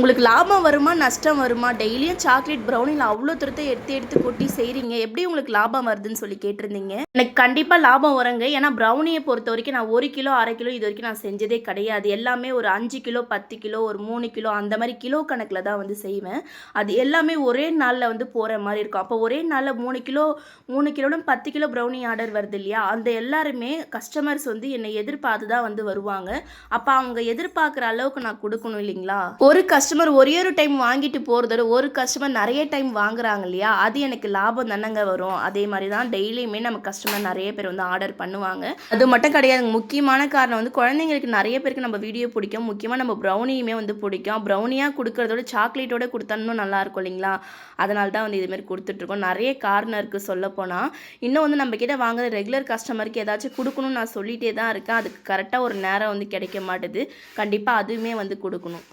உங்களுக்கு லாபம் வருமா நஷ்டம் வருமா? டெய்லியும் சாக்லேட் ப்ரௌனியில் அவ்வளோ தூரத்தை எடுத்து எடுத்து கொட்டி செய்கிறீங்க எப்படி உங்களுக்கு லாபம் வருதுன்னு சொல்லி கேட்டிருந்தீங்க? எனக்கு கண்டிப்பாக லாபம் வருங்க. ஏன்னா ப்ரௌனியை பொறுத்த வரைக்கும் நான் ஒரு கிலோ அரை கிலோ இது வரைக்கும் நான் செஞ்சதே கிடையாது. எல்லாமே ஒரு அஞ்சு கிலோ பத்து கிலோ ஒரு மூணு கிலோ அந்த மாதிரி கிலோ கணக்கில் தான் வந்து செய்வேன். அது எல்லாமே ஒரே நாளில் வந்து போகிற மாதிரி இருக்கும். அப்போ ஒரே நாளில் மூணு கிலோ மூணு கிலோன்னு பத்து கிலோ ப்ரௌனி ஆர்டர் வருது இல்லையா? அந்த எல்லாருமே கஸ்டமர்ஸ் வந்து என்னை எதிர்பார்த்து தான் வந்து வருவாங்க. அப்போ அவங்க எதிர்பார்க்குற அளவுக்கு நான் கொடுக்கணும் இல்லைங்களா? ஒரு கஸ்டமர் ஒரே ஒரு டைம் வாங்கிட்டு போகிறதோட ஒரு கஸ்டமர் நிறைய டைம் வாங்குறாங்க இல்லையா? அது எனக்கு லாபம் தானங்க வரும். அதே மாதிரி தான் டெய்லியுமே நம்ம கஸ்டமர் நிறைய பேர் வந்து ஆர்டர் பண்ணுவாங்க. அது மட்டும் கிடையாது. முக்கியமான காரணம் வந்து குழந்தைங்களுக்கு நிறைய பேருக்கு நம்ம வீடியோ பிடிக்கும். முக்கியமாக நம்ம ப்ரௌனியுமே வந்து பிடிக்கும். ப்ரௌனியாக கொடுக்கறதோட சாக்லேட்டோட கொடுத்தா இன்னும் நல்லா இருக்கும் இல்லைங்களா? அதனால தான் வந்து இதுமாரி கொடுத்துட்ருக்கோம். நிறைய காரணம் இருக்குது சொல்லப்போனால் இன்னும் வந்து நம்ம கிட்ட வாங்குற ரெகுலர் கஸ்டமருக்கு ஏதாச்சும் கொடுக்கணும்னு நான் சொல்லிகிட்டே தான் இருக்கேன். அதுக்கு கரெக்டாக ஒரு நேரம் வந்து கிடைக்க மாட்டுது. கண்டிப்பாக அதுவுமே வந்து கொடுக்கணும்.